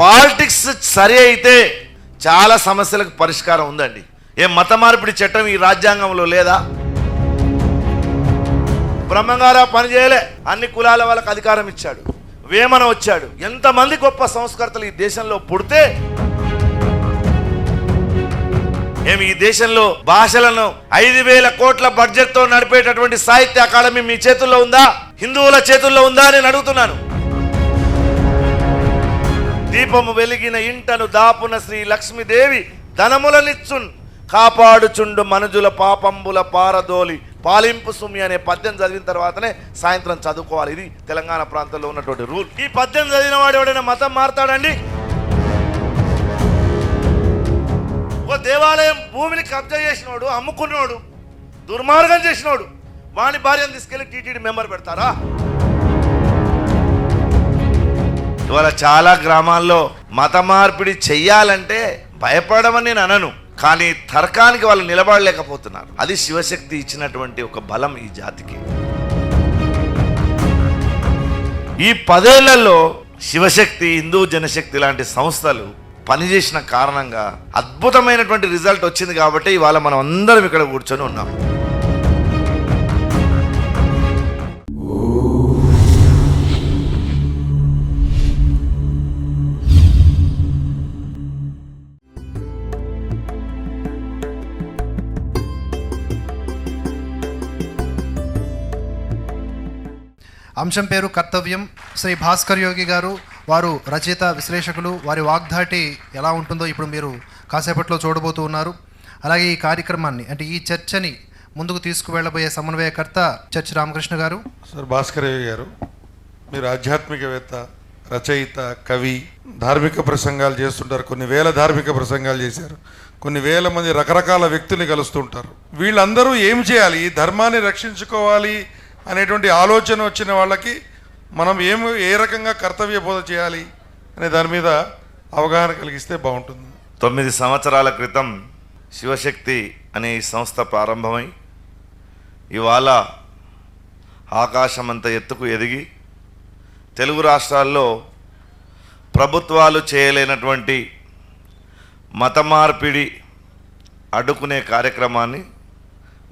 Politics సరి అయితే చాలా సమస్యలకు పరిష్కారం ఉందండి. ఏ మత మార్పిడి చట్టం ఈ రాజ్యాంగంలో లేదా? బ్రహ్మంగారా పనిచేయలే అన్ని కులాల వాళ్ళకి అధికారం ఇచ్చాడు. వేమన వచ్చాడు. ఎంతమంది గొప్ప సంస్కర్తలు ఈ దేశంలో పుడితే మేము ఈ దేశంలో భాషలను ఐదు వేల కోట్ల బడ్జెట్తో నడిపేటటువంటి సాహిత్య అకాడమీ మీ చేతుల్లో ఉందా? హిందువుల చేతుల్లో ఉందా అని నేను అడుగుతున్నాను. దీపము వెలిగిన ఇంటను దాపున శ్రీ లక్ష్మీదేవి ధనములనిచ్చున్. కాపాడుచుండు మనుజుల పాపంబుల పారదోలి. పాలింపు సుమి అనే పద్యం చదివిన తర్వాతనే సాయంత్రం చదువుకోవాలి. ఇది తెలంగాణ ప్రాంతంలో ఉన్నటువంటి రూల్. ఈ పద్యం చదివిన వాడు ఎవడైనా మతం మారుతాడండి? ఓ దేవాలయం భూమిని కబ్జా చేసినోడు అమ్ముకున్నోడు దుర్మార్గం చేసినోడు. వాని భార్యను తీసుకెళ్ళి టీటీడీ మెంబర్ పెడతారా? ఇవాళ చాలా గ్రామాల్లో మత మార్పిడి చెయ్యాలంటే భయపడమని నేను అనను. కానీ తర్కానికి వాళ్ళు నిలబడలేకపోతున్నారు. అది శివశక్తి ఇచ్చినటువంటి ఒక బలం ఈ జాతికి. ఈ పదేళ్ళలో శివశక్తి హిందూ జనశక్తి లాంటి సంస్థలు పనిచేసిన కారణంగా అద్భుతమైనటువంటి రిజల్ట్ వచ్చింది కాబట్టి ఇవాళ మనం అందరం ఇక్కడ కూర్చొని ఉన్నాం. అంశం పేరు కర్తవ్యం. శ్రీ భాస్కర్ యోగి గారు వారు రచయిత విశ్లేషకులు వారి వాగ్దాటి ఎలా ఉంటుందో ఇప్పుడు మీరు కాసేపట్లో చూడబోతూ ఉన్నారు. అలాగే ఈ కార్యక్రమాన్ని అంటే ఈ చర్చని ముందుకు తీసుకువెళ్ళబోయే సమన్వయకర్త చర్చ్ రామకృష్ణ గారు. సార్ భాస్కరయ్య గారు మీరు ఆధ్యాత్మికవేత్త రచయిత కవి ధార్మిక ప్రసంగాలు చేస్తుంటారు. కొన్ని వేల ధార్మిక ప్రసంగాలు చేశారు. కొన్ని వేల మంది రకరకాల వ్యక్తుల్ని కలుస్తుంటారు వీళ్ళందరూ ఏం చేయాలి? ధర్మాన్ని రక్షించుకోవాలి అనేటువంటి ఆలోచన వచ్చిన వాళ్ళకి మనం ఏమి ఏ రకంగా కర్తవ్య బోధ చేయాలి అనే దాని మీద అవగాహన కలిగిస్తే బాగుంటుంది. తొమ్మిది సంవత్సరాల క్రితం శివశక్తి అనే ఈ సంస్థ ప్రారంభమై ఇవాళ ఆకాశమంత ఎత్తుకు ఎదిగి తెలుగు రాష్ట్రాల్లో ప్రభుత్వాలు చేయలేనటువంటి మత మార్పిడి అడ్డుకునే కార్యక్రమాన్ని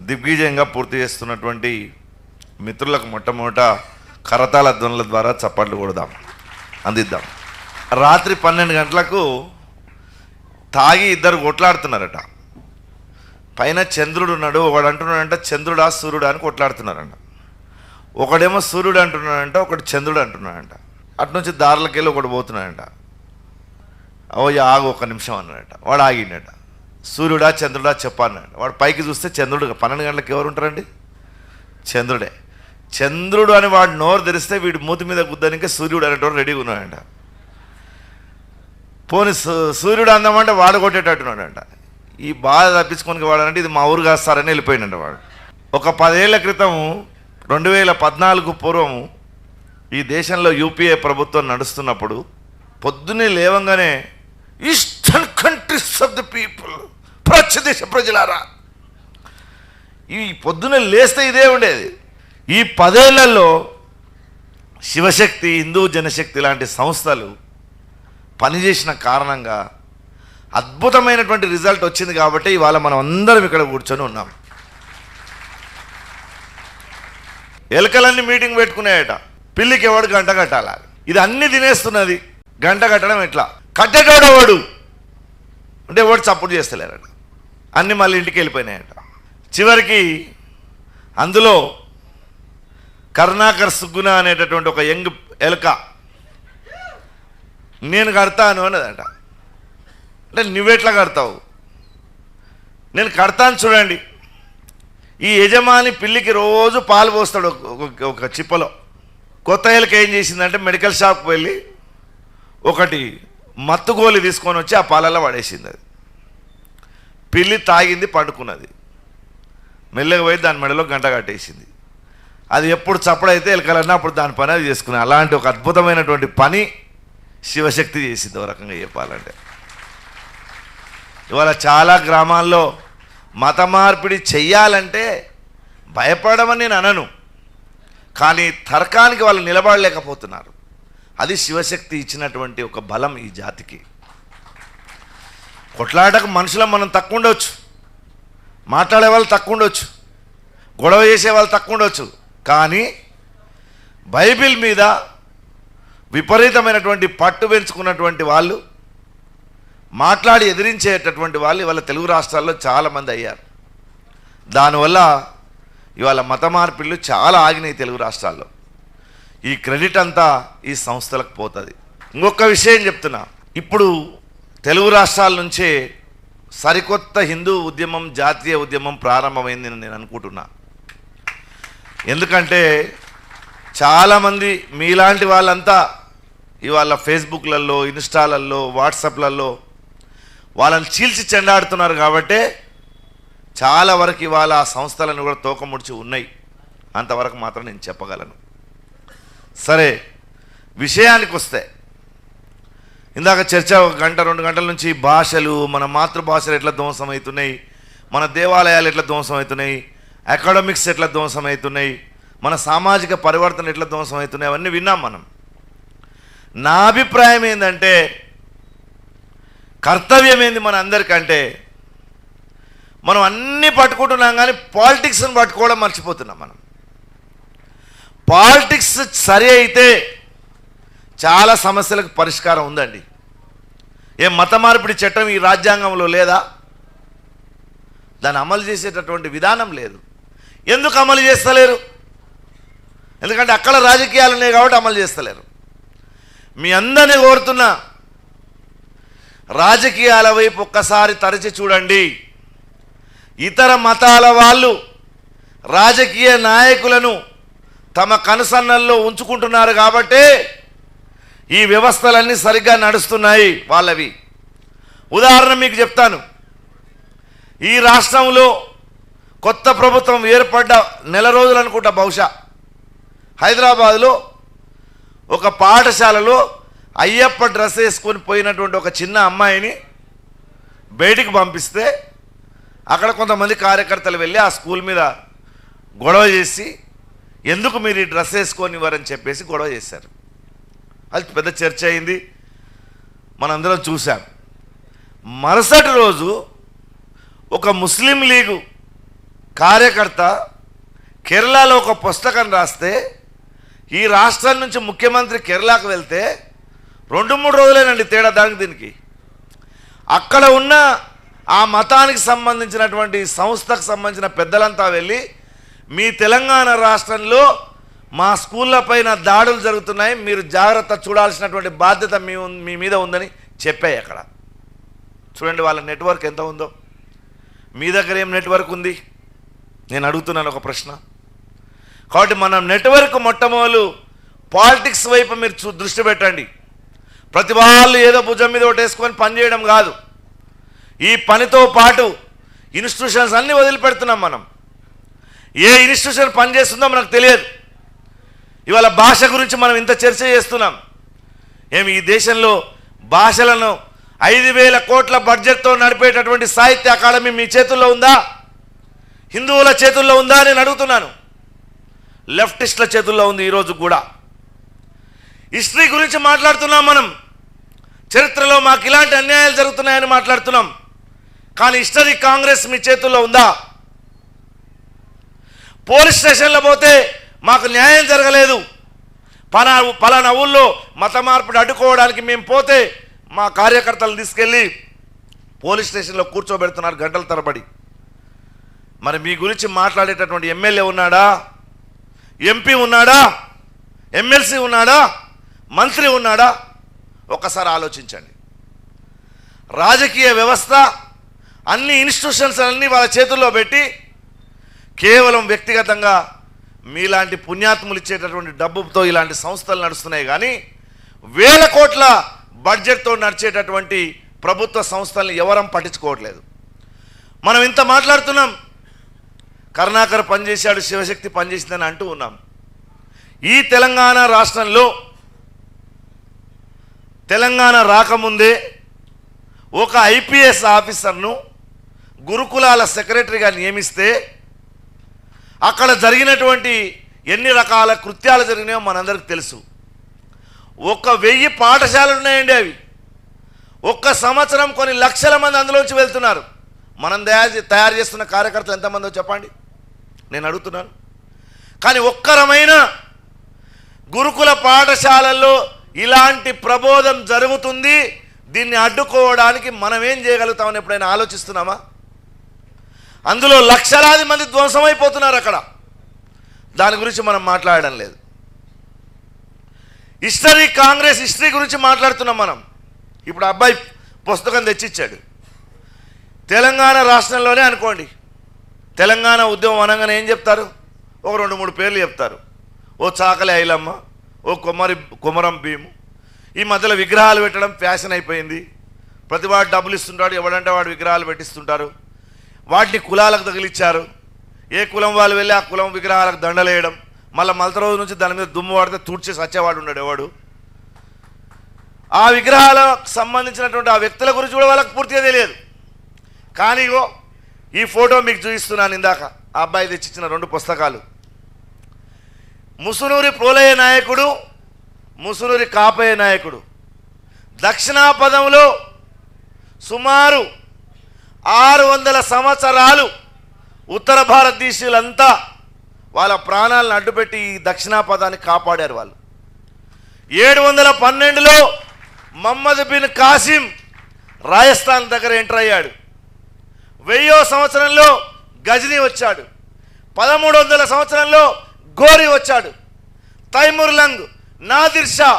దిగ్విజయంగా పూర్తి చేస్తున్నటువంటి మిత్రులకు మొట్టమొదట కరతాల ధ్వనుల ద్వారా చప్పట్లు కొడదాం. అందిద్దాం. రాత్రి పన్నెండు గంటలకు తాగి ఇద్దరు కొట్లాడుతున్నారట. పైన చంద్రుడు ఉన్నాడు ఒకడు అంటున్నాడంట చంద్రుడా సూర్యుడా అని కొట్లాడుతున్నారంట. ఒకడేమో సూర్యుడు అంటున్నాడంట ఒకటి చంద్రుడు అంటున్నాడంట. అటు నుంచి దారులకి వెళ్ళి ఒకడు పోతున్నాడంట. ఓ ఆగు ఒక నిమిషం అన్నాడట. వాడు ఆగిండట. సూర్యుడా చంద్రుడా చెప్పన్నాడు వాడు పైకి చూస్తే చంద్రుడు పన్నెండు గంటలకు ఎవరు ఉంటారండి? చంద్రుడే. చంద్రుడు అని వాడు నోరు తెరిస్తే వీడి మూతి మీద గుద్దనికే సూర్యుడు అనేటోడు రెడీగా ఉన్నాడంట. పోని సూర్యుడు అందమంటే వాడు కొట్టేటట్టున్నాడంట. ఈ బాధ తప్పించుకొని వాడంటే ఇది మా ఊరు కాస్తారని వెళ్ళిపోయిందంట వాడు. ఒక పదేళ్ళ క్రితం రెండు వేల పద్నాలుగు పూర్వం ఈ దేశంలో యూపీఏ ప్రభుత్వం నడుస్తున్నప్పుడు పొద్దున్నే లేవంగానే eastern countries of the people ప్రత్య దేశ ప్రజలారా. ఈ పొద్దున్నే లేస్తే ఇదే ఉండేది. ఈ పదేళ్ళలో శివశక్తి హిందూ జనశక్తి లాంటి సంస్థలు పనిచేసిన కారణంగా అద్భుతమైనటువంటి రిజల్ట్ వచ్చింది కాబట్టి ఇవాళ మనం అందరం ఇక్కడ కూర్చొని ఉన్నాం. ఎలకలన్నీ మీటింగ్ పెట్టుకున్నాయట. పిల్లికి ఎవడు గంట కట్టాలి? ఇది అన్ని తినేస్తున్నది. గంట కట్టడం ఎట్లా? కట్టేటోడు ఎవడు? అంటే ఎవడు చప్పుడు చేస్తలేరట. అన్ని మళ్ళీ ఇంటికి వెళ్ళిపోయినాయట. చివరికి అందులో కరుణాకర్ సుగ్గున అనేటటువంటి ఒక యంగ్ ఎలక. నేను కడతాను అన్నదంట. అంటే నువ్వెట్లా కడతావు? నేను కడతాను చూడండి. ఈ యజమాని పిల్లికి రోజు పాలు పోస్తాడు ఒక- చిప్పలో. కొత్త ఎలక ఏం చేసిందంటే మెడికల్ షాప్కి వెళ్ళి ఒకటి మత్తుగోలి తీసుకొని వచ్చి ఆ పాలల్లో పడేసింది అది. పిల్లి తాగింది పండుకున్నది. మెల్లగా పోయి దాని మెడలో గంట కట్టేసింది. అది ఎప్పుడు చప్పుడైతే ఎలకలన్నా అప్పుడు దాని పని అది చేసుకుని అలాంటి ఒక అద్భుతమైనటువంటి పని శివశక్తి చేసింది ఓ రకంగా చెప్పాలంటే. ఇవాళ చాలా గ్రామాల్లో మత మార్పిడి చెయ్యాలంటే భయపడమని నేను అనను. కానీ తర్కానికి వాళ్ళు నిలబడలేకపోతున్నారు. అది శివశక్తి ఇచ్చినటువంటి ఒక బలం ఈ జాతికి. కొట్లాటకు మనుషులం మనం తక్కువ ఉండవచ్చు మాట్లాడే వాళ్ళు తక్కువ ఉండవచ్చు గొడవ చేసే వాళ్ళు తక్కువ ఉండవచ్చు కానీ బైబిల్ మీద విపరీతమైనటువంటి పట్టు పెంచుకున్నటువంటి వాళ్ళు మాట్లాడి ఎదిరించేటటువంటి వాళ్ళు ఇవాళ తెలుగు రాష్ట్రాల్లో చాలామంది అయ్యారు. దానివల్ల ఇవాళ మత మార్పిళ్ళు చాలా ఆగినాయి తెలుగు రాష్ట్రాల్లో. ఈ క్రెడిట్ అంతా ఈ సంస్థలకు పోతుంది. ఇంకొక విషయం చెప్తున్నా. ఇప్పుడు తెలుగు రాష్ట్రాల నుంచే సరికొత్త హిందూ ఉద్యమం జాతీయ ఉద్యమం ప్రారంభమైందని నేను అనుకుంటున్నా. ఎందుకంటే చాలామంది మీలాంటి వాళ్ళంతా ఇవాళ ఫేస్బుక్లలో ఇన్స్టాలలో వాట్సాప్లలో వాళ్ళని చీల్చి చెండాడుతున్నారు కాబట్టే చాలా వరకు ఇవాళ ఆ సంస్థలను కూడా తోకముడిచి ఉన్నాయి. అంతవరకు మాత్రం నేను చెప్పగలను. సరే విషయానికి వస్తే ఇందాక చర్చ ఒక గంట రెండు గంటల నుంచి భాషలు మన మాతృభాషలు ఎట్లా ధ్వంసం అవుతున్నాయి మన దేవాలయాలు ఎట్లా ధ్వంసం అవుతున్నాయి అకాడమిక్స్ ఎట్లా ధ్వంసమవుతున్నాయి మన సామాజిక పరివర్తన ఎట్లా ధ్వంసమవుతున్నాయి అవన్నీ విన్నాం మనం. నా అభిప్రాయం ఏంటంటే కర్తవ్యం ఏంది మన అందరికంటే మనం అన్నీ పట్టుకుంటున్నాం కానీ పాలిటిక్స్ని పట్టుకోవడం మర్చిపోతున్నాం మనం. పాలిటిక్స్ సరి అయితే చాలా సమస్యలకు పరిష్కారం ఉందండి. ఏ మత మార్పిడి చట్టం ఈ రాజ్యాంగంలో లేదా? దాన్ని అమలు చేసేటటువంటి విధానం లేదు. ఎందుకు అమలు చేస్తలేరు? ఎందుకంటే అక్కడ రాజకీయాలు ఉన్నాయి కాబట్టి అమలు చేస్తలేరు. మీ అందరినీ కోరుతున్నా రాజకీయాల వైపు ఒక్కసారి తరచి చూడండి. ఇతర మతాల వాళ్ళు రాజకీయ నాయకులను తమ కనుసన్నల్లో ఉంచుకుంటున్నారు కాబట్టే ఈ వ్యవస్థలన్నీ సరిగ్గా నడుస్తున్నాయి వాళ్ళవి. ఉదాహరణ మీకు చెప్తాను. ఈ రాష్ట్రంలో కొత్త ప్రభుత్వం ఏర్పడ్డ నెల రోజులు అనుకుంటా బహుశా. హైదరాబాదులో ఒక పాఠశాలలో అయ్యప్ప డ్రెస్ వేసుకొని పోయినటువంటి ఒక చిన్న అమ్మాయిని బయటికి పంపిస్తే అక్కడ కొంతమంది కార్యకర్తలు వెళ్ళి ఆ స్కూల్ మీద గొడవ చేసి ఎందుకు మీరు ఈ డ్రెస్ వేసుకొని ఇవ్వరని చెప్పేసి గొడవ చేశారు. అది పెద్ద చర్చ అయింది. మనందరం చూసాం మరుసటి రోజు ఒక ముస్లిం లీగు కార్యకర్త కేరళలో ఒక పుస్తకం రాస్తే ఈ రాష్ట్రం నుంచి ముఖ్యమంత్రి కేరళకు వెళ్తే రెండు మూడు రోజులేనండి తేడా దానికి దీనికి. అక్కడ ఉన్న ఆ మతానికి సంబంధించినటువంటి సంస్థకు సంబంధించిన పెద్దలంతా వెళ్ళి మీ తెలంగాణ రాష్ట్రంలో మా స్కూళ్ళ పైన దాడులు జరుగుతున్నాయి మీరు జాగ్రత్త చూడాల్సినటువంటి బాధ్యత మీ మీ మీద ఉందని చెప్పాయి అక్కడ. చూడండి వాళ్ళ నెట్వర్క్ ఎంత ఉందో. మీ దగ్గర ఏం నెట్వర్క్ ఉంది? నేను అడుగుతున్నాను ఒక ప్రశ్న. కాబట్టి మనం నెట్వర్క్ మొట్టమొదలు పాలిటిక్స్ వైపు మీరు చూ దృష్టి పెట్టండి. ప్రతి వాళ్ళు ఏదో భుజం మీద ఒకటి వేసుకొని పనిచేయడం కాదు. ఈ పనితో పాటు ఇన్స్టిట్యూషన్స్ అన్నీ వదిలిపెడుతున్నాం మనం. ఏ ఇన్స్టిట్యూషన్ పనిచేస్తుందో మనకు తెలియదు. ఇవాళ భాష గురించి మనం ఇంత చర్చ చేస్తున్నాం. ఏమి ఈ దేశంలో భాషలను ఐదు వేల కోట్ల బడ్జెట్తో నడిపేటటువంటి సాహిత్య అకాడమీ మీ చేతుల్లో ఉందా? హిందువుల చేతుల్లో ఉందా నేను అడుగుతున్నాను. లెఫ్టిస్ట్ల చేతుల్లో ఉంది ఈరోజు కూడా. హిస్టరీ గురించి మాట్లాడుతున్నాం మనం. చరిత్రలో మాకు ఇలాంటి అన్యాయాలు జరుగుతున్నాయని మాట్లాడుతున్నాం. కానీ హిస్టరీ కాంగ్రెస్ మీ చేతుల్లో ఉందా? పోలీస్ స్టేషన్లో పోతే మాకు న్యాయం జరగలేదు. పలా పలానా ఊళ్ళో మత మార్పిడి అడ్డుకోవడానికి మేము పోతే మా కార్యకర్తలు తీసుకెళ్ళి పోలీస్ స్టేషన్లో కూర్చోబెడుతున్నారు గంటల తరబడి. మరి మీ గురించి మాట్లాడేటటువంటి ఎమ్మెల్యే ఉన్నాడా? ఎంపీ ఉన్నాడా? ఎమ్మెల్సీ ఉన్నాడా? మంత్రి ఉన్నాడా? ఒకసారి ఆలోచించండి. రాజకీయ వ్యవస్థ అన్ని ఇన్స్టిట్యూషన్స్ అన్నీ వాళ్ళ చేతుల్లో పెట్టి కేవలం వ్యక్తిగతంగా మీలాంటి పుణ్యాత్ములు ఇచ్చేటటువంటి డబ్బుతో ఇలాంటి సంస్థలు నడుస్తున్నాయి కానీ వేల కోట్ల బడ్జెట్తో నడిచేటటువంటి ప్రభుత్వ సంస్థల్ని ఎవరం పట్టించుకోవట్లేదు. మనం ఇంత మాట్లాడుతున్నాం కరుణాకర్ పనిచేశాడు శివశక్తి పనిచేసిందని అంటూ ఉన్నాం. ఈ తెలంగాణ రాష్ట్రంలో తెలంగాణ రాకముందే ఒక ఐపీఎస్ ఆఫీసర్ను గురుకులాల సెక్రటరీగా నియమిస్తే అక్కడ జరిగినటువంటి ఎన్ని రకాల కృత్యాలు జరిగినాయో మనందరికి తెలుసు. ఒక వెయ్యి పాఠశాలలు ఉన్నాయండి అవి. ఒక్క సంవత్సరం కొన్ని లక్షల మంది అందులోంచి వెళ్తున్నారు. మనం తయారు తయారు చేస్తున్న కార్యకర్తలు ఎంతమందో చెప్పండి? నేను అడుగుతున్నాను. కానీ ఒక్కరమైన గురుకుల పాఠశాలల్లో ఇలాంటి ప్రబోధం జరుగుతుంది దీన్ని అడ్డుకోవడానికి మనం ఏం చేయగలుగుతామని ఎప్పుడైనా ఆలోచిస్తున్నామా? అందులో లక్షలాది మంది ధ్వంసమైపోతున్నారు అక్కడ. దాని గురించి మనం మాట్లాడడం లేదు. హిస్టరీ కాంగ్రెస్ హిస్టరీ గురించి మాట్లాడుతున్నాం మనం. ఇప్పుడు అబ్బాయి పుస్తకం తెచ్చిచ్చాడు. తెలంగాణ రాష్ట్రంలోనే అనుకోండి. తెలంగాణ ఉద్యమం అనగానే ఏం చెప్తారు? ఒక రెండు మూడు పేర్లు చెప్తారు. ఓ చాకలి ఐలమ్మ ఓ కొమ్మరి కొమరం భీము. ఈ మధ్యలో విగ్రహాలు పెట్టడం ఫ్యాషన్ అయిపోయింది. ప్రతి వాడు డబ్బులు ఇస్తుంటాడు ఎవడంటే వాడు విగ్రహాలు పెట్టిస్తుంటారు. వాటిని కులాలకు తగిలిచ్చారు. ఏ కులం వాళ్ళు వెళ్ళి ఆ కులం విగ్రహాలకు దండలేయడం మళ్ళీ మలత రోజు నుంచి దాని మీద దుమ్ము వాడితే తూడ్చేసి వచ్చేవాడు ఉన్నాడు ఎవడు? ఆ విగ్రహాలకు సంబంధించినటువంటి ఆ వ్యక్తుల గురించి కూడా వాళ్ళకి పూర్తిగా తెలియదు. కానీ ఈ ఫోటో మీకు చూపిస్తున్నాను ఇందాక. ఆ అబ్బాయి తెచ్చిచ్చిన రెండు పుస్తకాలు. ముసునూరి ప్రోలయ నాయకుడు ముసునూరి కాపయ్య నాయకుడు. దక్షిణాపదంలో సుమారు ఆరు వందల సంవత్సరాలు ఉత్తర భారతదేశీయులంతా వాళ్ళ ప్రాణాలను అడ్డుపెట్టి ఈ దక్షిణాపదాన్ని కాపాడారు వాళ్ళు. ఏడు వందల పన్నెండులో మహమ్మద్ బిన్ కాసిం రాజస్థాన్ దగ్గర ఎంటర్ అయ్యాడు. వెయ్యో సంవత్సరంలో గజనీ వచ్చాడు. పదమూడు వందల సంవత్సరంలో గోరి వచ్చాడు. తైమూర్లంగ్ నాదిర్ షా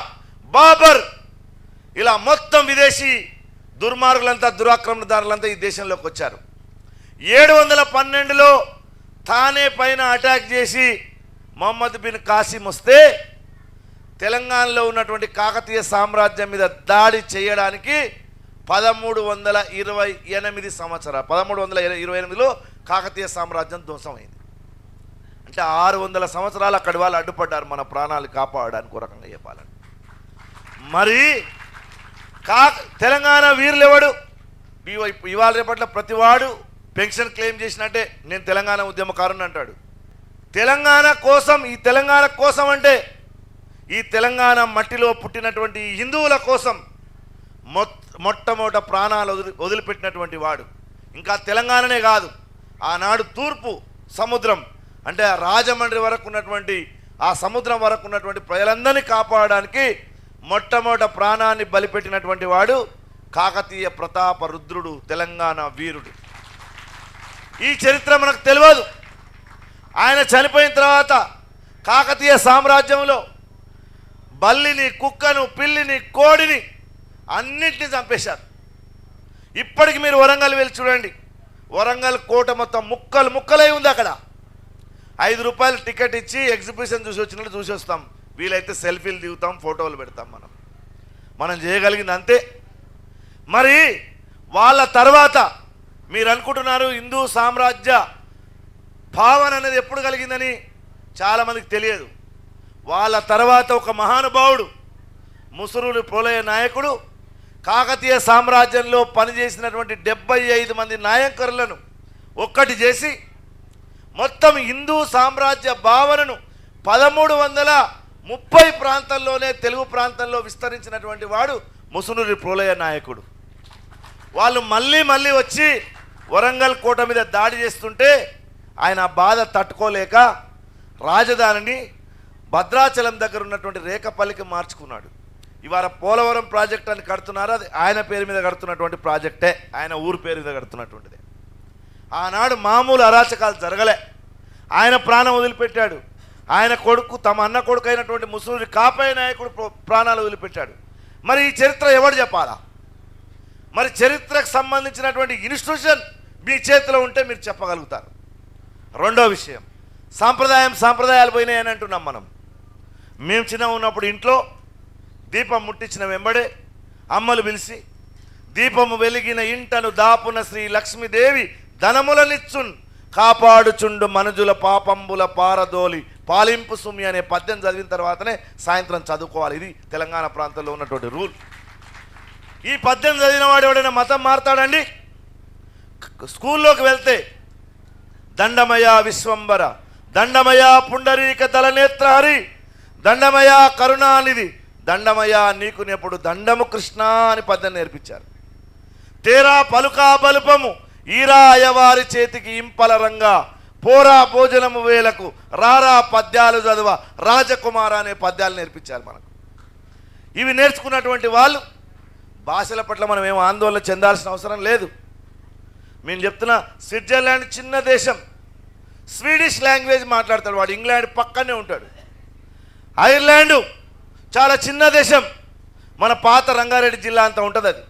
బాబర్ ఇలా మొత్తం విదేశీ దుర్మార్గులంతా దురాక్రమణదారులంతా ఈ దేశంలోకి వచ్చారు. ఏడు వందల పన్నెండులో తానే పైన అటాక్ చేసి మొహమ్మద్ బిన్ కాసిం వస్తే తెలంగాణలో ఉన్నటువంటి కాకతీయ సామ్రాజ్యం మీద దాడి చేయడానికి పదమూడు వందల ఇరవై ఎనిమిది సంవత్సరాలు. పదమూడు వందల ఇరవై ఎనిమిదిలో కాకతీయ సామ్రాజ్యం ధ్వంసమైంది. అంటే ఆరు వందల సంవత్సరాలు అక్కడి వాళ్ళు అడ్డుపడ్డారు మన ప్రాణాలు కాపాడడానికి ఒక రకంగా చెప్పాలని మరి కా తెలంగాణ వీరులెవడు? ఇవాళ రేపట్ల ప్రతివాడు పెన్షన్ క్లెయిమ్ చేసినట్టే నేను తెలంగాణ ఉద్యమకారుని అంటాడు. తెలంగాణ కోసం ఈ తెలంగాణ కోసం అంటే ఈ తెలంగాణ మట్టిలో పుట్టినటువంటి హిందువుల కోసం మొట్టమొదట ప్రాణాలు వదిలి వదిలిపెట్టినటువంటి వాడు. ఇంకా తెలంగాణనే కాదు. ఆనాడు తూర్పు సముద్రం అంటే ఆ రాజమండ్రి వరకు ఉన్నటువంటి ఆ సముద్రం వరకు ఉన్నటువంటి ప్రజలందరినీ కాపాడడానికి మొట్టమొదట ప్రాణాన్ని బలిపెట్టినటువంటి వాడు కాకతీయ ప్రతాప రుద్రుడు తెలంగాణ వీరుడు. ఈ చరిత్ర మనకు తెలియదు. ఆయన చనిపోయిన తర్వాత కాకతీయ సామ్రాజ్యంలో బల్లిని కుక్కను పిల్లిని కోడిని అన్నింటినీ చంపేశారు. ఇప్పటికి మీరు వరంగల్ వెళ్ళి చూడండి. వరంగల్ కోట మొత్తం ముక్కలు ముక్కలై ఉంది అక్కడ. ఐదు రూపాయలు టికెట్ ఇచ్చి ఎగ్జిబిషన్ చూసి వచ్చినట్టు చూసి వస్తాం. వీలైతే సెల్ఫీలు దిగుతాం ఫోటోలు పెడతాం మనం. మనం చేయగలిగింది అంతే. మరి వాళ్ళ తర్వాత మీరు అనుకుంటున్నారు హిందూ సామ్రాజ్య భావన అనేది ఎప్పుడు కలిగిందని? చాలామందికి తెలియదు. వాళ్ళ తర్వాత ఒక మహానుభావుడు ముసురులు ప్రోలయ నాయకుడు కాకతీయ సామ్రాజ్యంలో పనిచేసినటువంటి డెబ్బై ఐదు మంది నాయకులను ఒక్కటి చేసి మొత్తం హిందూ సామ్రాజ్య భావనను పదమూడు వందల ముప్పై ప్రాంతంలోనే తెలుగు ప్రాంతంలో విస్తరించినటువంటి వాడు ముసునూరి ప్రోలయ నాయకుడు. వాళ్ళు మళ్ళీ మళ్ళీ వచ్చి వరంగల్ కోట మీద దాడి చేస్తుంటే ఆయన బాధ తట్టుకోలేక రాజధానిని భద్రాచలం దగ్గర ఉన్నటువంటి రేఖపల్లికి మార్చుకున్నాడు. ఇవాళ పోలవరం ప్రాజెక్ట్ అని కడుతున్నారు. అది ఆయన పేరు మీద కడుతున్నటువంటి ప్రాజెక్టే. ఆయన ఊరు పేరు మీద కడుతున్నటువంటిది. ఆనాడు మామూలు అరాచకాలు జరగలే. ఆయన ప్రాణం వదిలిపెట్టాడు. ఆయన కొడుకు తమ అన్న కొడుకు అయినటువంటి ముసలి కాపాయ నాయకుడు ప్రాణాలు వదిలిపెట్టాడు. మరి ఈ చరిత్ర ఎవడు చెప్పాలా? మరి చరిత్రకు సంబంధించినటువంటి ఇన్స్టిట్యూషన్ మీ చేతిలో ఉంటే మీరు చెప్పగలుగుతారు. రెండో విషయం. సాంప్రదాయం సాంప్రదాయాలు పోయినాయి అని అంటున్నాం మనం. మేము చిన్న ఉన్నప్పుడు ఇంట్లో దీపం ముట్టించిన వెంబడే అమ్మలు పిలిచి దీపము వెలిగిన ఇంటను దాపున శ్రీ లక్ష్మీదేవి ధనములనిచ్చున్. కాపాడుచుండు మనుజుల పాపంబుల పారదోలి. పాలింపు సుమి అనే పద్యం చదివిన తర్వాతనే సాయంత్రం చదువుకోవాలి. ఇది తెలంగాణ ప్రాంతంలో ఉన్నటువంటి రూల్. ఈ పద్యం చదివిన వాడు ఎవడైనా మతం మారతాడండి? స్కూల్లోకి వెళ్తే దండమయ విశ్వంబర దండమయ పుండరీక తలనేత్రహరి దండమయ కరుణానిధి దండమయ్యా నీకు నెప్పుడు దండము కృష్ణ అని పద్యం నేర్పించారు. తేరా పలుకా బలుపము ఈరా అయ్యవారి చేతికి ఇంపల రంగా పోరా భోజనము వేలకు రారా పద్యాలు చదువ రాజకుమార అనే పద్యాలు నేర్పించారు మనకు. ఇవి నేర్చుకున్నటువంటి వాళ్ళు భాషల పట్ల మనం ఏం ఆందోళన చెందాల్సిన అవసరం లేదు. మేము చెప్తున్నా స్విట్జర్లాండ్ చిన్న దేశం. స్వీడిష్ లాంగ్వేజ్ మాట్లాడతాడు వాడు ఇంగ్లాండ్ పక్కనే ఉంటాడు. ఐర్లాండు చాలా చిన్న దేశం. మన పాత రంగారెడ్డి జిల్లా అంతా ఉంటుంది అది.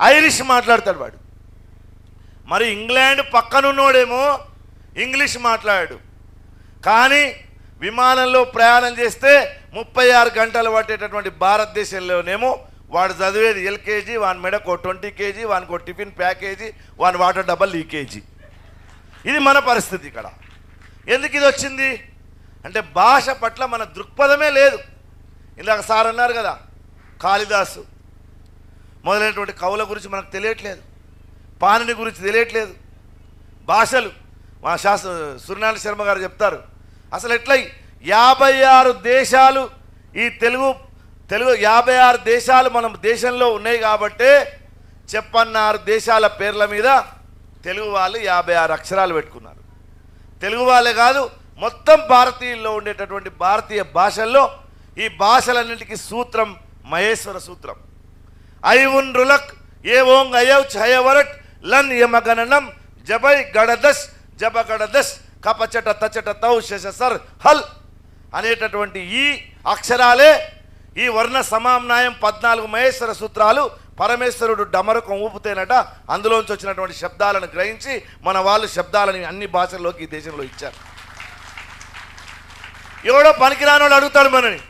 ఐరిష్ మాట్లాడతాడు వాడు. మరి ఇంగ్లాండ్ పక్కనున్నోడేమో ఇంగ్లీష్ మాట్లాడాడు కానీ విమానంలో ప్రయాణం చేస్తే ముప్పై ఆరు గంటలు పట్టేటటువంటి భారతదేశంలోనేమో వాడు చదివేది ఎల్కేజీ వాని మెడకు ట్వంటీ కేజీ వానికి టిఫిన్ ప్యాకేజీ వాని వాటర్ డబ్బా లీకేజీ. ఇది మన పరిస్థితి ఇక్కడ. ఎందుకు ఇది వచ్చింది? అంటే భాష పట్ల మన దృక్పథమే లేదు. ఇందాక సార్ అన్నారు కదా కాళిదాసు మొదలైనటువంటి కవుల గురించి మనకు తెలియట్లేదు పాణిని గురించి తెలియట్లేదు భాషలు మా శాస్త్ర సూర్యనారాయణ శర్మ గారు చెప్తారు అసలు ఎట్లయి? యాభై ఆరు దేశాలు ఈ తెలుగు తెలుగు యాభై ఆరు దేశాలు మనం దేశంలో ఉన్నాయి కాబట్టే చెప్పన్నారు దేశాల పేర్ల మీద తెలుగు వాళ్ళు యాభై ఆరు అక్షరాలు పెట్టుకున్నారు. తెలుగు వాళ్ళే కాదు మొత్తం భారతీయుల్లో ఉండేటటువంటి భారతీయ భాషల్లో ఈ భాషలన్నింటికి సూత్రం మహేశ్వర సూత్రం. ఐవున్ రులక్ ఏ ఓంగ్ అయౌచ్ హయవరట్ లన్ యమగణనం జబై గడదస్ జబ గడదస్ కపచట తచట తౌ శశసర్ హల్ అనేటటువంటి ఈ అక్షరాలే ఈ వర్ణ సమామ్నాయం పద్నాలుగు మహేశ్వర సూత్రాలు పరమేశ్వరుడు డమరకం ఊపుతేనట అందులోంచి వచ్చినటువంటి శబ్దాలను గ్రహించి మన వాళ్ళు శబ్దాలని అన్ని భాషల్లోకి ఈ దేశంలో ఇచ్చారు. ఎవడో పనికిరానోడు అడుగుతాడు మనని.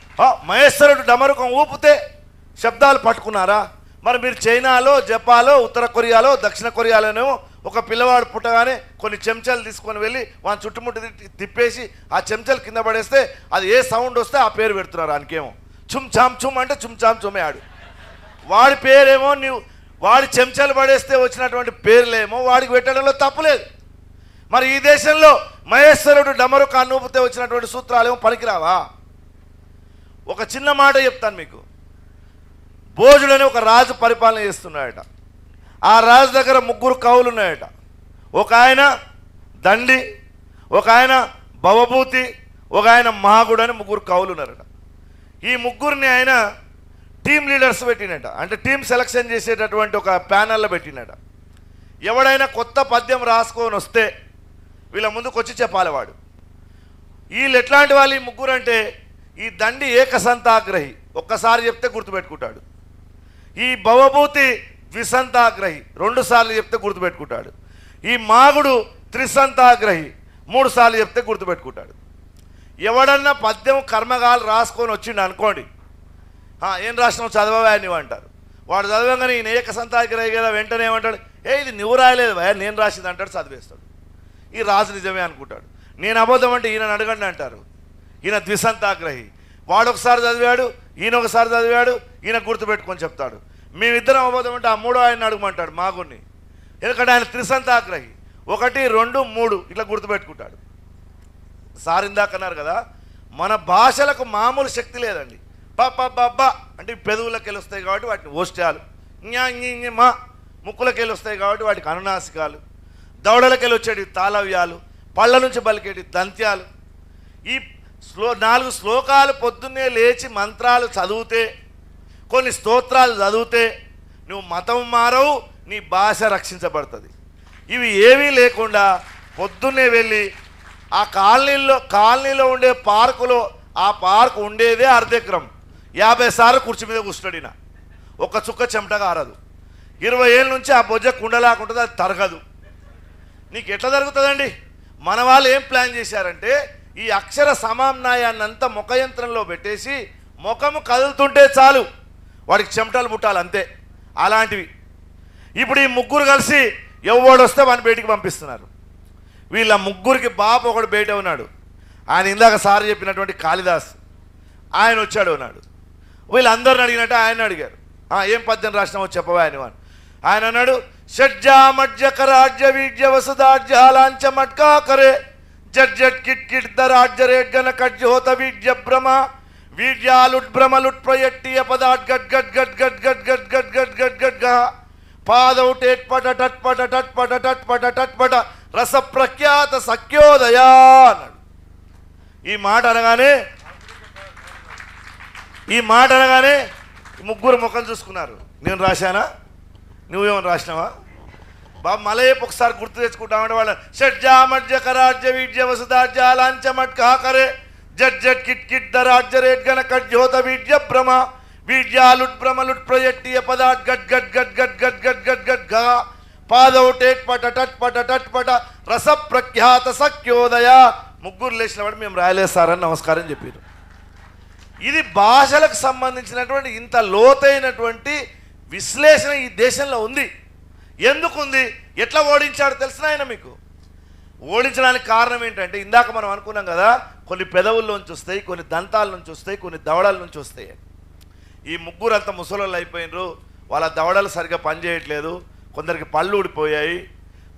మహేశ్వరుడు డమరుకం ఊపితే శబ్దాలు పట్టుకున్నారా? మరి మీరు చైనాలో జపాలో ఉత్తర కొరియాలో దక్షిణ కొరియాలోనేమో ఒక పిల్లవాడు పుట్టగానే కొన్ని చెంచాలు తీసుకొని వెళ్ళి వాని చుట్టుముట్టు తిప్పేసి ఆ చెంచాలు కింద పడేస్తే అది ఏ సౌండ్ వస్తే ఆ పేరు పెడుతున్నారు ఆయనకేమో. చుమ్ చామ్ చుమ్ అంటే చుమ్ చామ్ చుమే ఆడు వాడి పేరేమో నీవు వాడి చెంచాలు పడేస్తే వచ్చినటువంటి పేర్లేమో వాడికి పెట్టడంలో తప్పులేదు మరి ఈ దేశంలో మహేశ్వరుడు డమరు కాన్నూపితే వచ్చినటువంటి సూత్రాలేమో పనికిరావా? ఒక చిన్న మాట చెప్తాను మీకు. భోజుడని ఒక రాజు పరిపాలన చేస్తున్నాడట. ఆ రాజు దగ్గర ముగ్గురు కవులు ఉన్నాయట. ఒక ఆయన దండి ఒక ఆయన భవభూతి ఒక ఆయన మహాగుడు అని ముగ్గురు కవులు ఉన్నారట. ఈ ముగ్గురిని ఆయన టీమ్ లీడర్స్ పెట్టినట. అంటే టీం సెలక్షన్ చేసేటటువంటి ఒక ప్యానల్లో పెట్టినట. ఎవడైనా కొత్త పద్యం రాసుకొని వస్తే వీళ్ళ ముందుకు వచ్చి చెప్పాలి వాడు. వీళ్ళు ఎట్లాంటి వాళ్ళు ఈ ముగ్గురు అంటే ఈ దండి ఏకసంతాగ్రహి. ఒక్కసారి చెప్తే గుర్తుపెట్టుకుంటాడు. ఈ భవభూతి ద్విసంతాగ్రహి రెండు సార్లు చెప్తే గుర్తుపెట్టుకుంటాడు. ఈ మాగుడు త్రిసంతాగ్రహి. మూడు సార్లు చెప్తే గుర్తుపెట్టుకుంటాడు. ఎవడన్నా పద్యం కర్మగాలు రాసుకొని వచ్చిండు అనుకోండి. ఏం రాసినావు? చదవవా అని అంటారు. వాడు చదవగానే ఈయన ఏకసంతాగ్రహి కదా వెంటనే ఏమంటాడు ఏ ఇది నువ్వు రాయలేదు భయ నేను రాసింది అంటాడు చదివేస్తాడు. ఈ రాజు నిజమే అనుకుంటాడు. నేను అబద్ధం అంటే ఈయన అడగండి అంటారు. ఈయన ద్విసంతాగ్రహి. వాడు ఒకసారి చదివాడు ఈయన ఒకసారి చదివాడు ఈయన గుర్తుపెట్టుకొని చెప్తాడు. మేమిద్దరం అబద్ధం ఆ మూడో ఆయన అడుగుమంటాడు మాగుణ్ణి. ఎందుకంటే ఆయన త్రిసంతాగ్రహి. ఒకటి రెండు మూడు ఇట్లా గుర్తుపెట్టుకుంటాడు. సార్ ఇందాక అన్నారు కదా మన భాషలకు మామూలు శక్తి లేదండి. ప ప అంటే ఈ పెదవులకు వెళ్ళి వస్తాయి కాబట్టి వాటిని ఓష్ట్యాలు మా ముక్కులకు వెళ్ళి కాబట్టి వాటికి అనునాసికాలు. దవడలకు వెళ్ళి వచ్చేటి తాళవ్యాలు. పళ్ళ నుంచి పలికేటి దంత్యాలు. ఈ శ్లో నాలుగు శ్లోకాలు పొద్దున్నే లేచి మంత్రాలు చదివితే కొన్ని స్తోత్రాలు చదివితే నువ్వు మతం మారవు నీ భాష రక్షించబడుతుంది. ఇవి ఏమీ లేకుండా పొద్దున్నే వెళ్ళి ఆ కాలనీలో కాలనీలో ఉండే పార్కులో ఆ పార్క్ ఉండేదే అర్ధక్రం యాభై సార్లు కుర్చీ మీద కూర్చున్నాడిన. ఒక చుక్క చెమటగా ఆరదు ఇరవై ఏళ్ళ నుంచి ఆ బొజ్జ కుండలాకుంటుంది అది తరగదు. నీకు ఎట్లా జరుగుతుందండి? మన వాళ్ళు ఏం ప్లాన్ చేశారంటే ఈ అక్షర సమామ్నాయాన్ని అంతా ముఖయంత్రంలో పెట్టేసి ముఖము కదులుతుంటే చాలు. వాడికి చెమటలు పుట్టాలి అంతే. అలాంటివి. ఇప్పుడు ఈ ముగ్గురు కలిసి ఎవడు వస్తే వాడిని బయటికి పంపిస్తున్నారు. వీళ్ళ ముగ్గురికి బాప ఒకడు బయట ఉన్నాడు. ఆయన ఇందాక సార్ చెప్పినటువంటి కాళిదాస్. ఆయన వచ్చాడు ఉన్నాడు వీళ్ళందరిని అడిగినట్టు ఆయన అడిగారు. ఏం పద్యం రాసినామో చెప్పవా ఆయన వాడు. ఆయన అన్నాడు షడ్జా మడ్జక రాజ్య వీడ్య వసుదాజ్యాలాంచ మట్కా కరే జడ్ జడ్ కిట్ కిట్ ద రాజ్య రేట్ గన కజ్జోత వీడ్య భ్రమ వీర్యాలుడ్భ్రమలుట్ ప్రయట్టియ పదాట్ గట్ గట్ గట్ గట్ గట్ గట్ గట్ గట్ గట్ గట్ గ పాదౌ టేట్పట టట్ పట టట్ పట రస ప్రఖ్యాత సఖ్యోదయా అన్నాడు ఈ మాట అనగానే ఈ మాట అనగానే ముగ్గురు ముఖం చూసుకున్నారు నేను రాశానా నువ్వేమని రాసినావా బాబు మలయపు ఒకసారి గుర్తు తెచ్చుకుంటామంటే వాళ్ళ షడ్జా మడ్జ కరాజ్య వీడ్య వసుదాజ్య లాంచ మట్ కాకరే జడ్ జడ్ కిట్ కిట్ దరాజ్య రేట్ గణ కట్ జ్యోత వీడ్య భ్రమ వీడ్యాలుట్ భ్రమలుట్ ప్రయట్టియ పదాట్ గట్ గట్ గట్ గట్ గట్ గట్ గట్ గట్గా. పాదౌ టేట్ పట టట్ పట టట్ పట రస ప్రఖ్యాత సఖ్యోదయ. ముగ్గురు లేచిన వాడు మేము రాయలేదు సార్ అని నమస్కారం చెప్పారు. ఇది భాషలకు సంబంధించినటువంటి ఇంత లోతైనటువంటి విశ్లేషణ ఈ దేశంలో ఉంది. ఎందుకుంది? ఎట్లా ఓడించాడు తెలిసిన ఆయన మీకు? ఓడించడానికి కారణం ఏంటంటే ఇందాక మనం అనుకున్నాం కదా కొన్ని పెదవుల్లోంచి వస్తాయి కొన్ని దంతాల నుంచి వస్తాయి కొన్ని దవడల నుంచి వస్తాయి. ఈ ముగ్గురు అంత ముసలోళ్ళు అయిపోయినరు వాళ్ళ దవడలు సరిగ్గా పనిచేయట్లేదు కొందరికి పళ్ళు ఊడిపోయాయి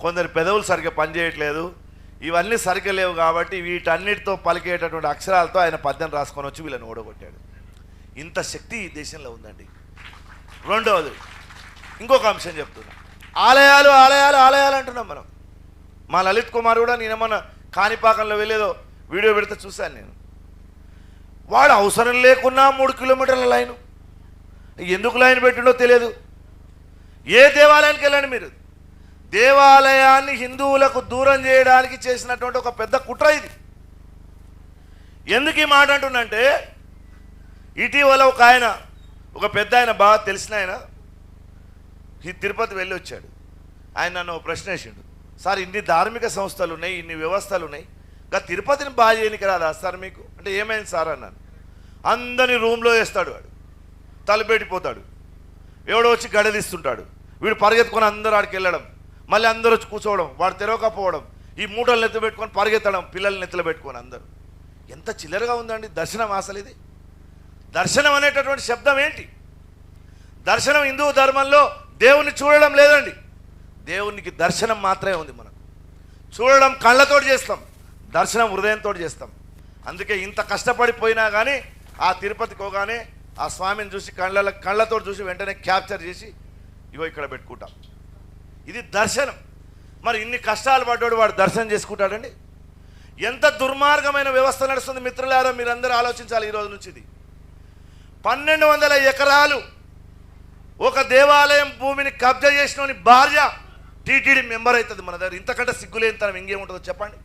కొందరి పెదవులు సరిగ్గా పనిచేయట్లేదు. ఇవన్నీ సరిగ్గా లేవు కాబట్టి వీటన్నిటితో పలికేటటువంటి అక్షరాలతో ఆయన పద్యం రాసుకొని వచ్చి వీళ్ళని ఓడగొట్టాడు. ఇంత శక్తి ఈ దేశంలో ఉందండి. రెండవది ఇంకొక అంశం చెప్తున్నా. ఆలయాలు ఆలయాలు ఆలయాలు అంటున్నాం మనం. మా లలిత్ కుమార్ కూడా నేనేమన్నా కాణిపాకంలో వెళ్ళేదో వీడియో పెడితే చూశాను నేను. వాడు అవసరం లేకున్నా మూడు కిలోమీటర్ల లైను. ఎందుకు లైన్ పెట్టిండో తెలియదు. ఏ దేవాలయానికి వెళ్ళండి మీరు? దేవాలయాన్ని హిందువులకు దూరం చేయడానికి చేసినటువంటి ఒక పెద్ద కుట్ర ఇది. ఎందుకు ఈ మాట అంటుండంటే ఇటీవల ఒక ఆయన ఒక పెద్ద ఆయన బాగా తెలిసిన ఆయన తిరుపతి వెళ్ళి వచ్చాడు ఆయన నన్ను ఒక ప్రశ్న వేసిండు. సార్ ఇన్ని ధార్మిక సంస్థలు ఉన్నాయి ఇన్ని వ్యవస్థలు ఉన్నాయి ఇంకా తిరుపతిని బాగా చేయనికి రాదా సార్ మీకు? అంటే ఏమైంది సార్? అన్నాను. అందరిని రూమ్లో వేస్తాడు వాడు. తలపెట్టిపోతాడు ఎవడో వచ్చి గడదీస్తుంటాడు వీడు పరిగెత్తుకొని అందరూ ఆడికి వెళ్ళడం. మళ్ళీ అందరూ వచ్చి కూర్చోవడం. వాడు తెరవకపోవడం. ఈ మూటలు నెత్తి పెట్టుకొని పరిగెత్తడం. పిల్లల్ని నెత్తిలో పెట్టుకొని అందరూ. ఎంత చిల్లరగా ఉందండి దర్శనం అసలు ఇది. దర్శనం అనేటటువంటి శబ్దం ఏంటి? దర్శనం హిందూ ధర్మంలో దేవుణ్ణి చూడడం లేదండి. దేవునికి దర్శనం మాత్రమే ఉంది మనకు. చూడడం కళ్ళతోటి చేస్తాం దర్శనం హృదయంతో చేస్తాం. అందుకే ఇంత కష్టపడిపోయినా కానీ ఆ తిరుపతికి పోగానే ఆ స్వామిని చూసి కళ్ళ కళ్ళతో చూసి వెంటనే క్యాప్చర్ చేసి ఇగో ఇక్కడ పెట్టుకుంటాం. ఇది దర్శనం. మరి ఇన్ని కష్టాలు పడ్డాడు వాడు దర్శనం చేసుకుంటాడండి? ఎంత దుర్మార్గమైన వ్యవస్థ నడుస్తుంది మిత్రులారా మీరందరూ ఆలోచించాలి ఈరోజు నుంచి ఇది. పన్నెండు వందల ఎకరాలు ఒక దేవాలయం భూమిని కబ్జా చేసిన భార్య టీటీడీ మెంబర్ అవుతుంది మన దగ్గర. ఇంతకంటే సిగ్గులేనితనం ఇంకేముంటుందో చెప్పండి.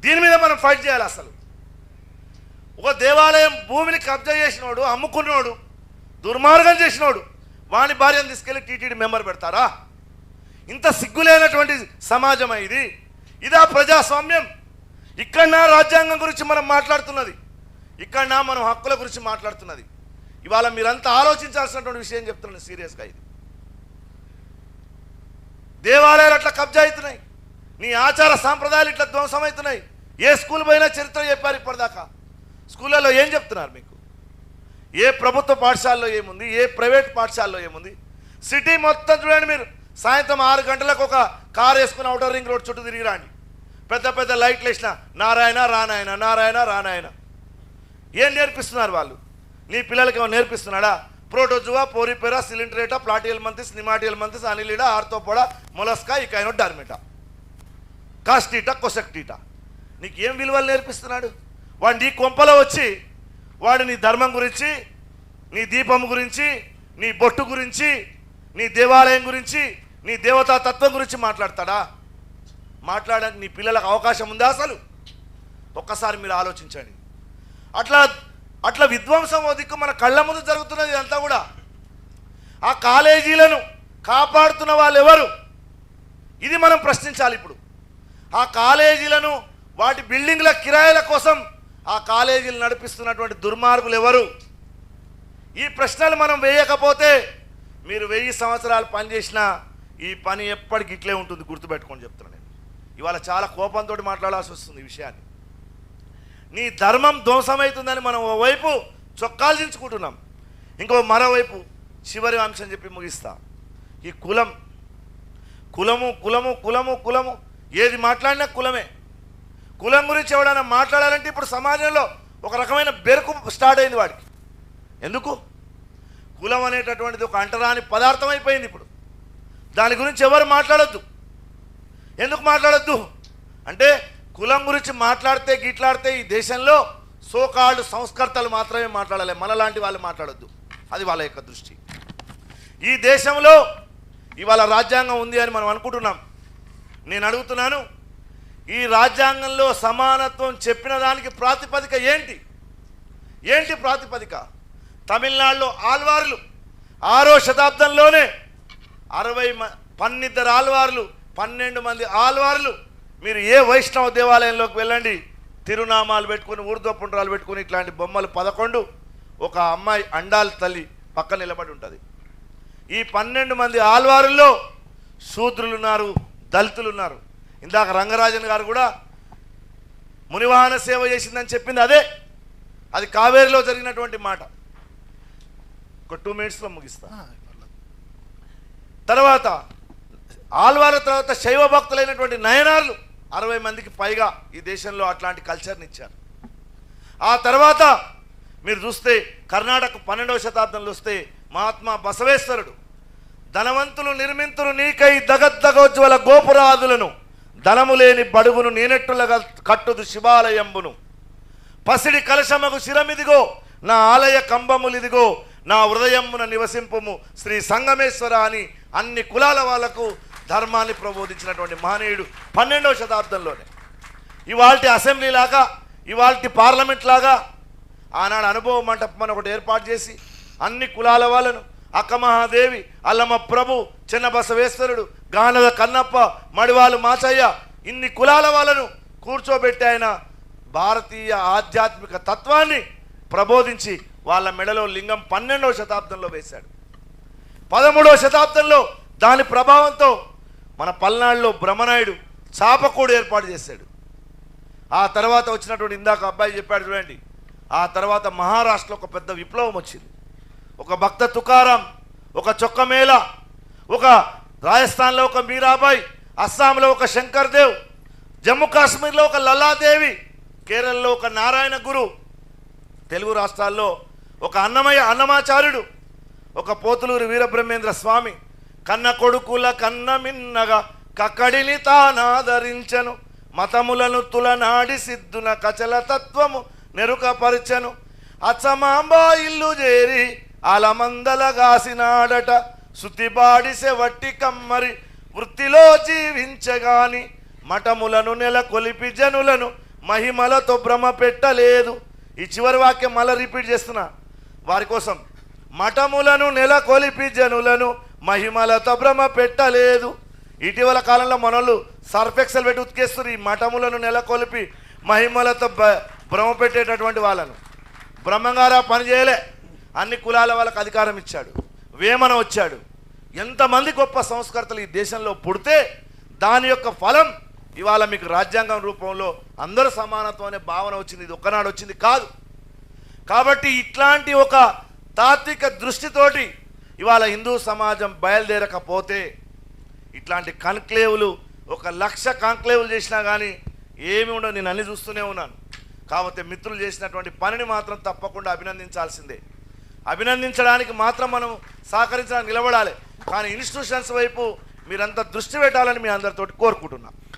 దీని మీద మనం ఫైట్ చేయాలి అసలు. ఒక దేవాలయం భూమిని కబ్జా చేసినోడు అమ్ముకున్నోడు దుర్మార్గం చేసినోడు వాని భార్యను తీసుకెళ్ళి టీటీడీ మెంబర్ పెడతారా? ఇంత సిగ్గులేనటువంటి సమాజం ఇది. ఇదా ప్రజాస్వామ్యం. ఇక్కడ నా రాజ్యాంగం గురించి మనం మాట్లాడుతున్నది. ఇక్కడనా మనం హక్కుల గురించి మాట్లాడుతున్నది. ఇవాళ మీరంతా ఆలోచించాల్సినటువంటి విషయం చెప్తున్నాను సీరియస్గా ఇది. దేవాలయాలు అట్లా కబ్జా అవుతున్నాయి. నీ ఆచార సాంప్రదాయాలు ఇట్లా ధ్వంసమవుతున్నాయి ఏ స్కూల్ పైన చరిత్ర చెప్పారు ఇప్పటిదాకా. స్కూళ్ళలో ఏం చెప్తున్నారు మీకు? ఏ ప్రభుత్వ పాఠశాలలో ఏముంది? ఏ ప్రైవేట్ పాఠశాలలో ఏముంది? సిటీ మొత్తం చూడండి మీరు. సాయంత్రం ఆరు గంటలకు ఒక కారు వేసుకుని అవుటర్ రింగ్ రోడ్ చుట్టూ తిరిగి రాండి. పెద్ద పెద్ద లైట్లు వేసిన నారాయణ రానాయన నారాయణ రానాయన ఏం నేర్పిస్తున్నారు వాళ్ళు? నీ పిల్లలకి ఏమో నేర్పిస్తున్నాడా? Protozoa porifera coelenterata platyhelminthes nemathelminthes annelida arthropoda mollusca echinodermata. Cos theta కొసక్టీటా. నీకు ఏం విలువలు నేర్పిస్తున్నాడు? వాడు నీ కొంపలో వచ్చి వాడు నీ ధర్మం గురించి నీ దీపం గురించి నీ బొట్టు గురించి నీ దేవాలయం గురించి నీ దేవతా తత్వం గురించి మాట్లాడతాడా? మాట్లాడడానికి నీ పిల్లలకు అవకాశం ఉందా అసలు? ఒక్కసారి మీరు ఆలోచించండి. అట్లా అట్లా విధ్వంసం దిక్కు మన కళ్ళ ముందు జరుగుతున్నది ఇదంతా కూడా. ఆ కాలేజీలను కాపాడుతున్న వాళ్ళు ఎవరు ఇది మనం ప్రశ్నించాలి ఇప్పుడు. ఆ కాలేజీలను వాటి బిల్డింగ్ల కిరాయిల కోసం ఆ కాలేజీలు నడిపిస్తున్నటువంటి దుర్మార్గులు ఎవరు ఈ ప్రశ్నలు మనం వేయకపోతే మీరు వెయ్యి సంవత్సరాలు పనిచేసినా ఈ పని ఎప్పటికి ఇట్లే ఉంటుంది గుర్తుపెట్టుకొని చెప్తున్నాను నేను. ఇవాళ చాలా కోపంతో మాట్లాడాల్సి వస్తుంది ఈ విషయాన్ని. నీ ధర్మం ధ్వంసమవుతుందని మనం ఓవైపు చొక్కాల్చించుకుంటున్నాం ఇంకో మరోవైపు చివరి అంశం చెప్పి ముగిస్తా. ఈ కులం. కులము కులము కులము కులము. ఏది మాట్లాడినా కులమే. కులం గురించి ఎవడైనా మాట్లాడాలంటే ఇప్పుడు సమాజంలో ఒక రకమైన బెరుకు స్టార్ట్ అయింది వాడికి. ఎందుకు? కులం అనేటటువంటిది ఒక అంటరాని పదార్థం అయిపోయింది ఇప్పుడు. దాని గురించి ఎవరు మాట్లాడొద్దు? ఎందుకు మాట్లాడద్దు? అంటే కులం గురించి మాట్లాడితే గిట్లాడితే ఈ దేశంలో సోకాళ్ళు సంస్కర్తలు మాత్రమే మాట్లాడాలి. మనలాంటి వాళ్ళు మాట్లాడొద్దు. అది వాళ్ళ యొక్క దృష్టి. ఈ దేశంలో ఇవాళ రాజ్యాంగం ఉంది అని మనం అనుకుంటున్నాం. నేను అడుగుతున్నాను ఈ రాజ్యాంగంలో సమానత్వం చెప్పిన దానికి ప్రాతిపదిక ఏంటి? ఏంటి ప్రాతిపదిక? తమిళనాడులో ఆల్వార్లు ఆరో శతాబ్దంలోనే అరవై మ పన్నిద్దరు ఆల్వార్లు పన్నెండు మంది ఆల్వార్లు మీరు ఏ వైష్ణవ దేవాలయంలోకి వెళ్ళండి తిరునామాలు పెట్టుకుని ఊర్ధ్వపుండ్రాలు పెట్టుకుని ఇట్లాంటి బొమ్మలు పదకొండు ఒక అమ్మాయి అండాల తల్లి పక్కన నిలబడి ఉంటుంది. ఈ పన్నెండు మంది ఆల్వారుల్లో శూద్రులు ఉన్నారు దళితులు ఉన్నారు ఇందాక రంగరాజన్ గారు కూడా మునివాహన సేవ చేసిందని చెప్పింది అదే. అది కావేరిలో జరిగినటువంటి మాట. ఒక టూ మినిట్స్లో ముగిస్తా. తర్వాత ఆల్వార తర్వాత శైవ భక్తులైనటువంటి నయనార్లు అరవై మందికి పైగా ఈ దేశంలో అట్లాంటి కల్చర్ని ఇచ్చారు. ఆ తర్వాత మీరు చూస్తే కర్ణాటక పన్నెండవ శతాబ్దంలో వస్తే మహాత్మా బసవేశ్వరుడు ధనవంతులు నిర్మింతులు నీకై దగద్దగోజ్వల గోపురాదులను ధనము లేని బడుగును నేనెట్టులగా కట్టుదు శివాలయంబును. పసిడి కలశమగు శిరమిదిగో నా ఆలయ కంబములిదిగో నా హృదయమున నివసింపుము శ్రీ సంగమేశ్వర అని అన్ని కులాల వాళ్ళకు ధర్మాన్ని ప్రబోధించినటువంటి మహనీయుడు పన్నెండవ శతాబ్దంలోనే. ఇవాళ అసెంబ్లీ లాగా ఇవాళ పార్లమెంట్ లాగా ఆనాడు అనుభవ మంటపం అని ఒకటి ఏర్పాటు చేసి అన్ని కులాల వాళ్ళను అక్కమహాదేవి అల్లమ్మ ప్రభు చిన్న బసవేశ్వరుడు గానద కన్నప్ప మడివాలు మాచయ్య ఇన్ని కులాల వాళ్ళను కూర్చోబెట్టి ఆయన భారతీయ ఆధ్యాత్మిక తత్వాన్ని ప్రబోధించి వాళ్ళ మెడలో లింగం పన్నెండవ శతాబ్దంలో వేశాడు. పదమూడవ శతాబ్దంలో దాని ప్రభావంతో మన పల్నాడులో బ్రహ్మనాయుడు చాపకూడు ఏర్పాటు చేశాడు. ఆ తర్వాత వచ్చినటువంటి ఇందాక అబ్బాయి చెప్పాడు చూడండి ఆ తర్వాత మహారాష్ట్రలో ఒక పెద్ద విప్లవం వచ్చింది. ఒక భక్త తుకారాం ఒక చొక్కమేళ ఒక రాజస్థాన్లో ఒక మీరాబాయ్ అస్సాంలో ఒక శంకర్ దేవ్ జమ్మూ కాశ్మీర్లో ఒక లలాదేవి కేరళలో ఒక నారాయణ గురు తెలుగు రాష్ట్రాల్లో ఒక అన్నమయ్య అన్నమాచార్యుడు ఒక పోతులూరు వీరబ్రహ్మేంద్ర స్వామి కన్న కొడుకుల కన్న మిన్నగా కక్కడిని తానాదరించను. మతములను తులనాడి సిద్ధున కచల తత్వము నెరుకపరచను. అచ్చమాంబా ఇల్లు చేరి అలమందలగాసినాడట శుతిబాడిసె వట్టి కమ్మరి వృత్తిలో జీవించగాని మఠములను నెలకొలిపి జనులను మహిమలతో భ్రమ పెట్టలేదు. ఈ చివరి వాక్యం మళ్ళీ రిపీట్ చేస్తున్నా. వారి కోసం మఠములను నెలకొలిపి జనులను మహిమలతో భ్రమ పెట్టలేదు. ఇటీవల కాలంలో మనోళ్ళు సర్ఫెక్సల్ పెట్టి ఉతికేస్తారు ఈ మఠములను నెలకొల్పి మహిమలతో భ- భ్రమ పెట్టేటటువంటి వాళ్ళను. బ్రహ్మంగారా పని చేయలే. అన్ని కులాల వాళ్ళకి అధికారం ఇచ్చాడు. వేమన వచ్చాడు. ఎంతమంది గొప్ప సంస్కర్తలు ఈ దేశంలో పుడితే దాని యొక్క ఫలం ఇవాళ మీకు రాజ్యాంగం రూపంలో అందరూ సమానత్వం అనే భావన వచ్చింది. ఇది ఒక్కనాడు వచ్చింది కాదు. కాబట్టి ఇట్లాంటి ఒక తాత్విక దృష్టితోటి ఇవాళ హిందూ సమాజం బయలుదేరకపోతే ఇట్లాంటి కన్క్లేవులు ఒక లక్ష కాంక్లేవులు చేసినా కానీ ఏమి ఉండవు. నేను అన్ని చూస్తూనే ఉన్నాను. కాకపోతే మిత్రులు చేసినటువంటి పనిని మాత్రం తప్పకుండా అభినందించాల్సిందే. అభినందించడానికి మాత్రం మనం సహకరించడానికి నిలబడాలి. కానీ ఇన్స్టిట్యూషన్స్ వైపు మీరంతా దృష్టి పెట్టాలని మీ అందరితోటి కోరుకుంటున్నాను